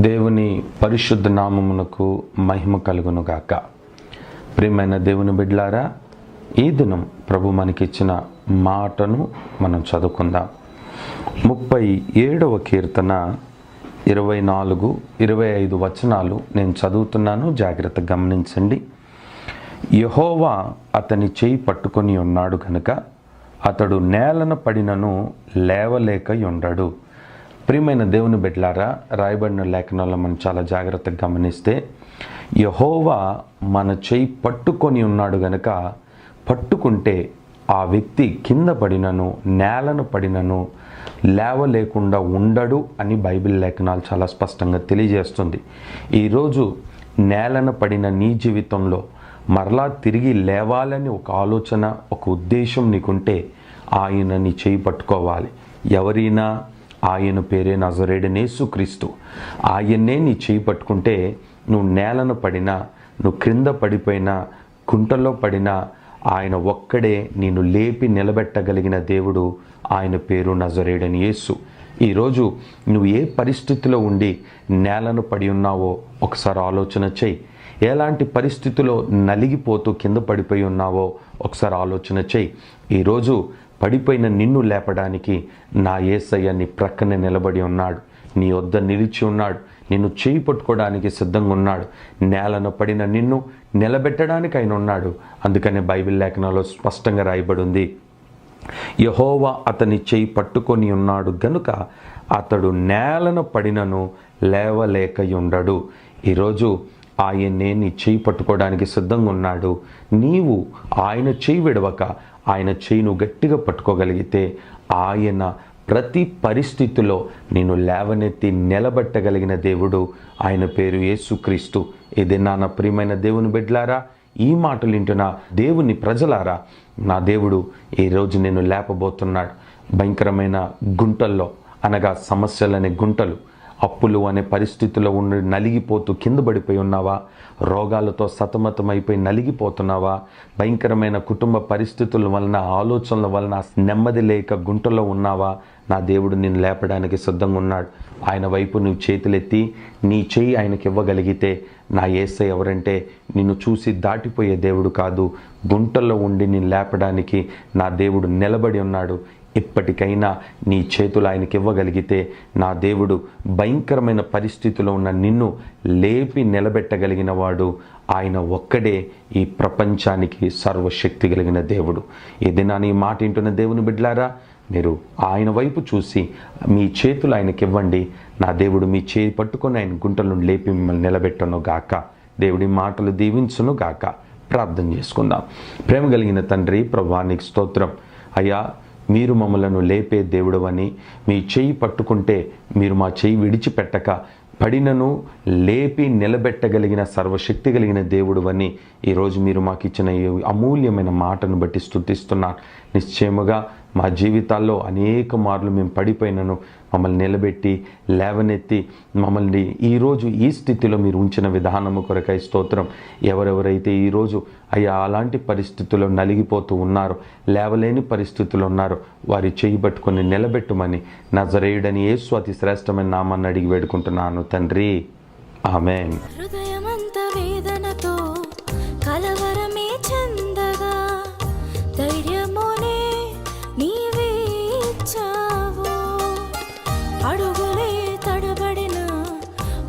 దేవుని పరిశుద్ధ నామమునకు మహిమ కలుగును గాక. ప్రియమైన దేవుని బిడ్లారా ఈ దినం ప్రభు మనకిచ్చిన మాటను మనం చదువుకుందాం. ముప్పై ఏడవ కీర్తన ఇరవై నాలుగు ఇరవై ఐదు వచనాలు నేను చదువుతున్నాను. జాగ్రత్త గమనించండి. యహోవా అతని చేయి పట్టుకొని ఉన్నాడు కనుక అతడు నేలన పడినను లేవలేక ఉండడు ప్రియమైన దేవుని బిడ్లారా రాయబడిన లేఖనంలో మనం చాలా జాగ్రత్తగా గమనిస్తే యహోవా మన చేయి పట్టుకొని ఉన్నాడు గనక పట్టుకుంటే ఆ వ్యక్తి కింద పడినను నేలను పడినను లేవలేకుండా ఉండడు అని బైబిల్ లేఖనాలు చాలా స్పష్టంగా తెలియజేస్తుంది. ఈరోజు నేలను పడిన నీ జీవితంలో మరలా తిరిగి లేవాలని ఒక ఆలోచన ఒక ఉద్దేశం నీకుంటే ఆయన నీ చేయి పట్టుకోవాలి. ఎవరైనా ఆయన పేరే నజరేడనేసు క్రీస్తు. ఆయన్నే నీ చేయి పట్టుకుంటే నువ్వు నేలను పడినా నువ్వు క్రింద పడిపోయినా కుంటలో పడినా ఆయన ఒక్కడే నేను లేపి నిలబెట్టగలిగిన దేవుడు ఆయన పేరు నజరేడని యేసు. ఈరోజు నువ్వు ఏ పరిస్థితిలో ఉండి నేలను పడి ఉన్నావో ఒకసారి ఆలోచన చెయ్యి ఎలాంటి పరిస్థితిలో నలిగిపోతూ కింద పడిపోయి ఉన్నావో ఒకసారి ఆలోచన చెయ్యి ఈరోజు పడిపోయిన నిన్ను లేపడానికి నా ఏసయ్య నీ ప్రక్కనే నిలబడి ఉన్నాడు. నీ వద్ద నిలిచి ఉన్నాడు. నిన్ను చేయి పట్టుకోవడానికి సిద్ధంగా ఉన్నాడు. నేలను పడిన నిన్ను నిలబెట్టడానికి ఆయన ఉన్నాడు. అందుకనే బైబిల్ లేఖనాల్లో స్పష్టంగా రాయబడి ఉంది యహోవా అతని చేయి పట్టుకొని ఉన్నాడు. గనుక అతడు నేలను పడినను లేవలేక ఉండడు ఈరోజు ఆయన్నే నీ చేయి పట్టుకోవడానికి సిద్ధంగా ఉన్నాడు. నీవు ఆయన చేయి విడవక ఆయన చేయిను గట్టిగా పట్టుకోగలిగితే ఆయన ప్రతి పరిస్థితిలో నేను లేవనెత్తి నిలబెట్టగలిగిన దేవుడు ఆయన పేరు యేసుక్రీస్తు. ఇది నా ప్రియమైన దేవుని బిడ్లారా ఈ మాటలు వింటున్న దేవుని ప్రజలారా నా దేవుడు ఈరోజు నేను లేపబోతున్నాడు. భయంకరమైన గుంటల్లో అనగా సమస్యలనే గుంటలు అప్పులు అనే పరిస్థితుల్లో ఉండి నలిగిపోతూ కింద పడిపోయి ఉన్నావా? రోగాలతో సతమతమైపోయి నలిగిపోతున్నావా? భయంకరమైన కుటుంబ పరిస్థితుల వలన ఆలోచనల వలన నెమ్మది లేక గుంటలో ఉన్నావా? నా దేవుడు నిన్ను లేపడానికి సిద్ధంగా ఉన్నాడు. ఆయన వైపు నువ్వు చేతులెత్తి నీ చేయి ఆయనకి ఇవ్వగలిగితే నా ఏసై ఎవరంటే నిన్ను చూసి దాటిపోయే దేవుడు కాదు. గుంటల్లో ఉండి నేను లేపడానికి నా దేవుడు నిలబడి ఉన్నాడు. ఇప్పటికైనా నీ చేతులు ఆయనకి ఇవ్వగలిగితే నా దేవుడు భయంకరమైన పరిస్థితిలో ఉన్న నిన్ను లేపి నిలబెట్టగలిగిన వాడు ఆయన ఒక్కడే ఈ ప్రపంచానికి సర్వశక్తి కలిగిన దేవుడు. ఏదైనా నీ మాట వింటున్న దేవుని బిడ్లారా మీరు ఆయన వైపు చూసి మీ చేతులు ఆయనకి ఇవ్వండి. నా దేవుడు మీ చేయి పట్టుకొని ఆయన గుంటలను లేపి మిమ్మల్ని నిలబెట్టను గాక. దేవుడి మాటలు దీవించును గాక. ప్రార్థన చేసుకుందాం. ప్రేమ కలిగిన తండ్రి ప్రభానికి స్తోత్రం. అయ్యా మీరు మమ్మలను లేపే దేవుడవని మీ చెయ్యి పట్టుకుంటే మీరు మా చెయ్యి విడిచిపెట్టక పడినను లేపి నిలబెట్టగలిగిన సర్వశక్తి కలిగిన దేవుడు అని ఈరోజు మీరు మాకు ఇచ్చిన ఈ అమూల్యమైన మాటను బట్టి స్థుతిస్తున్నాను నిశ్చయముగా మా జీవితాల్లో అనేక మార్లు మేము పడిపోయినను మమ్మల్ని నిలబెట్టి లేవనెత్తి మమ్మల్ని ఈరోజు ఈ స్థితిలో మీరు ఉంచిన విధానము కొరకై స్తోత్రం. ఎవరెవరైతే ఈరోజు అయ్యా అలాంటి పరిస్థితుల్లో నలిగిపోతూ ఉన్నారో లేవలేని పరిస్థితులు ఉన్నారో వారి చేయి పట్టుకొని నిలబెట్టుమని నజరేయుడని యేసు అతి శ్రేష్టమైన నామాన్ని అడిగి వేడుకుంటున్నాను తండ్రి. ఆమెన్.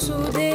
su